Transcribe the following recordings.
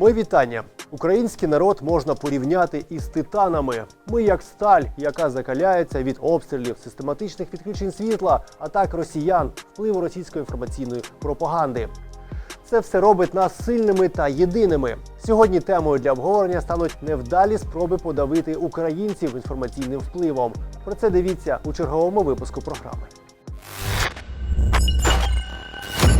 Мої вітання. Український народ можна порівняти із титанами. Ми як сталь, яка закаляється від обстрілів, систематичних відключень світла, атак росіян, впливу російської інформаційної пропаганди. Це все робить нас сильними та єдиними. Сьогодні темою для обговорення стануть невдалі спроби подавити українців інформаційним впливом. Про це дивіться у черговому випуску програми.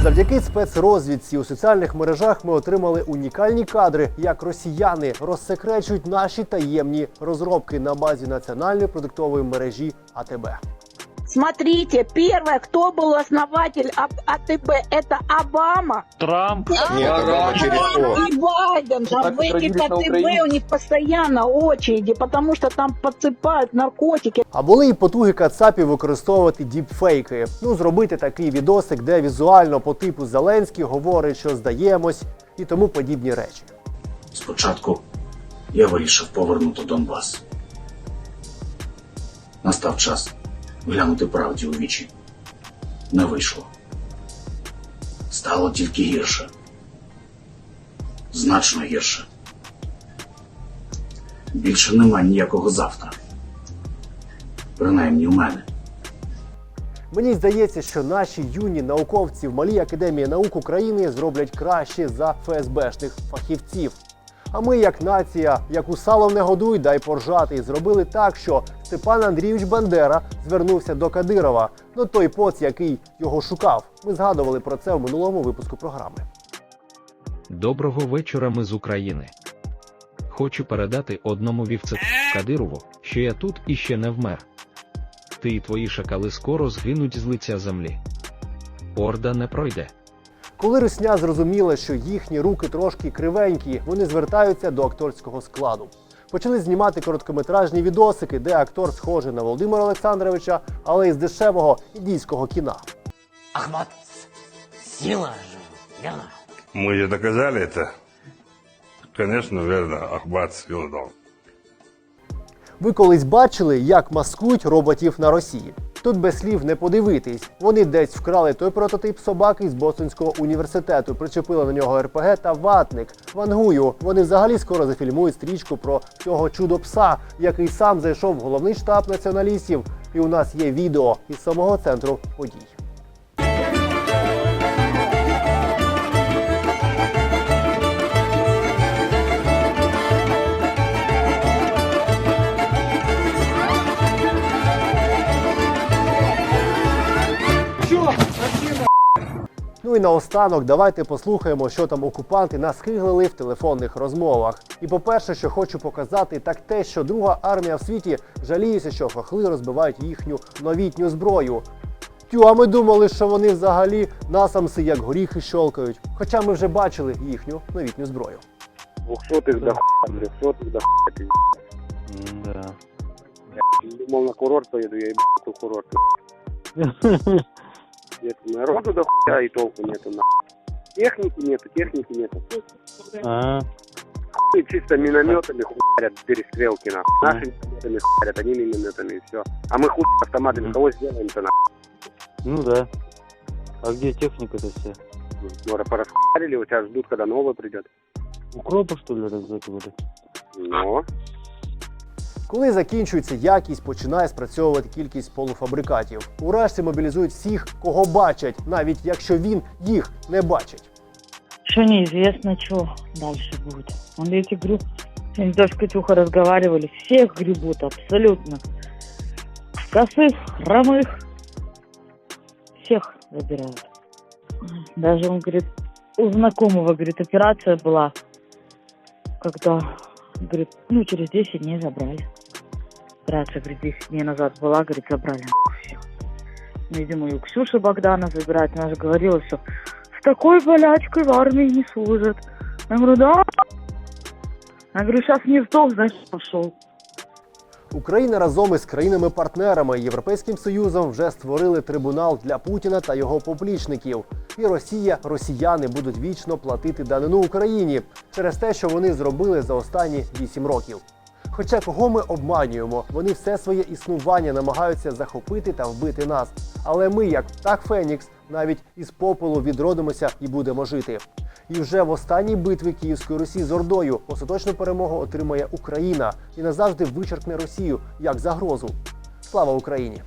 Завдяки спецрозвідці у соціальних мережах ми отримали унікальні кадри, як росіяни розсекречують наші таємні розробки на базі національної продуктової мережі АТБ. Смотрите, первое, кто был основатель А- АТБ, это Обама Трамп. Нет, Обама через что? и Байден. Что, А так в этих родились на АТБ Украине? у них постоянно очереди, потому что там подсыпают наркотики. А були і потуги кацапів використовувати діпфейки. Ну, зробити такий відосик, де візуально по типу Зеленський говорить, що здаємось, і тому подібні речі. Спочатку я вирішив повернути Донбас. Настав час глянути правді у вічі. Не вийшло. Стало тільки гірше. Значно гірше. Більше нема ніякого завтра. Принаймні у мене. Мені здається, що наші юні науковці в малій академії наук України зроблять краще за ФСБшних фахівців. А ми, як нація, яку салом не годуй, дай поржати, і зробили так, що Степан Андрійович Бандера звернувся до Кадирова, ну той поц, який його шукав. Ми згадували про це в минулому випуску програми. Доброго вечора ми з України. Хочу передати одному вівце Кадирову, що я тут і ще не вмер. Ти і твої шакали скоро згинуть з лиця землі. Орда не пройде. Коли русня зрозуміла, що їхні руки трошки кривенькі, вони звертаються до акторського складу. Почали знімати короткометражні відосики, де актор схожий на Володимира Олександровича, але із дешевого індійського кіна. Ахмат, сила же, верно? Мы доказали это. Конечно, верно, Ахмат Свилдов. Ви колись бачили, як маскують роботів на Росії? Тут без слів не подивитись. Вони десь вкрали той прототип собаки з Бостонського університету, причепили на нього РПГ та ватник. Вангую. Вони взагалі скоро зафільмують стрічку про цього чудо пса, який сам зайшов в головний штаб націоналістів. І у нас є відео із самого центру подій. Ну і наостанок давайте послухаємо, що там окупанти наскиглили в телефонних розмовах. І по-перше, що хочу показати, так те, що друга армія в світі жаліється, що хохли розбивають їхню новітню зброю. Тю, а ми думали, що вони взагалі насамси як горіхи щолкають. Хоча ми вже бачили їхню новітню зброю. Двухсотых до хуя, трехсотых до хуя, пиздец. Да. Думал на курорт поеду, я ебал курорт. Нет, народу до хуя и толку нету, на. Техники нету, техники нету. А, И чисто минометами хуярят перестрелки, на. Наши минометами хуярят, они минометами, и все. А мы хуй автоматами кого сделаем-то, на? ну да. А где техника-то вся? Скоро порасхуярили, у тебя ждут, когда новый придет. Укропа, что ли, раззакивали? Но. Коли закінчується якість, починає спрацьовувати кількість полуфабрикатів. Уражці мобілізують всіх, кого бачать, навіть якщо він їх не бачить. Что неизвестно, что дальше будет. Он, эти говорю, они даже Катюха разговаривали, всех гребут абсолютно. Косых, хромых, всех забирают. Даже он говорит, у знакомого, говорит, операция была, когда, говорит, ну, через 10 дней забрали. Операция, говорит, 10 дней назад была, говорит, забрали все. Видимо, и у Ксюши Богдана забирать. Она же говорила, что с такой болячкой в армии не служат. Я говорю, да. Я говорю, сейчас не сдох, значит, пошел. Україна разом із країнами-партнерами Європейським Союзом вже створили трибунал для Путіна та його поплічників. І Росія, росіяни будуть вічно платити данину Україні через те, що вони зробили за останні 8 років. Хоча кого ми обманюємо, вони все своє існування намагаються захопити та вбити нас. Але ми, як птах Фенікс, навіть із попелу відродимося і будемо жити. І вже в останній битві Київської Русі з Ордою остаточну перемогу отримає Україна і назавжди вичеркне Росію як загрозу. Слава Україні!